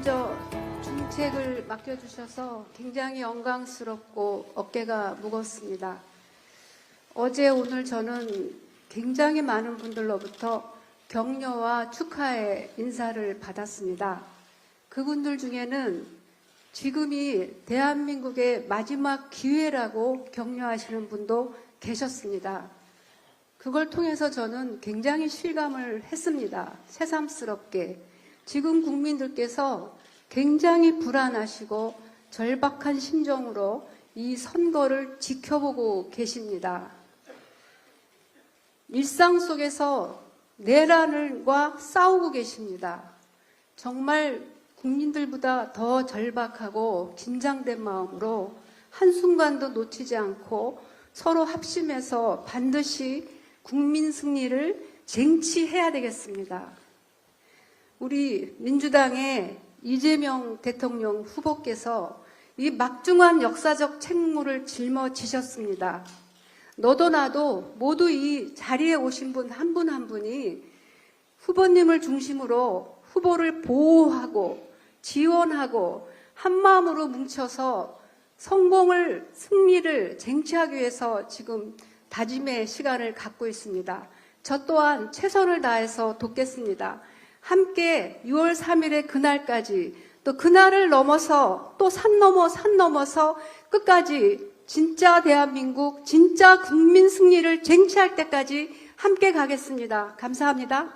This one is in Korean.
먼저 중책을 맡겨주셔서 굉장히 영광스럽고 어깨가 무겁습니다. 어제 오늘 저는 굉장히 많은 분들로부터 격려와 축하의 인사를 받았습니다. 그분들 중에는 지금이 대한민국의 마지막 기회라고 격려하시는 분도 계셨습니다. 그걸 통해서 저는 굉장히 실감을 했습니다. 새삼스럽게. 지금 국민들께서 굉장히 불안하시고 절박한 심정으로 이 선거를 지켜보고 계십니다. 일상 속에서 내란과 싸우고 계십니다. 정말 국민들보다 더 절박하고 긴장된 마음으로 한순간도 놓치지 않고 서로 합심해서 반드시 국민 승리를 쟁취해야 되겠습니다. 우리 민주당의 이재명 대통령 후보께서 이 막중한 역사적 책무를 짊어지셨습니다. 너도 나도 모두 이 자리에 오신 분 한분한 분이 후보님을 중심으로 후보를 보호하고 지원하고 한 마음으로 뭉쳐서 성공을 승리를 쟁취하기 위해서 지금 다짐의 시간을 갖고 있습니다. 저 또한 최선을 다해서 돕겠습니다. 함께 6월 3일의 그날까지 또 그날을 넘어서 또 산 넘어 산 넘어서 끝까지 진짜 대한민국 진짜 국민 승리를 쟁취할 때까지 함께 가겠습니다. 감사합니다.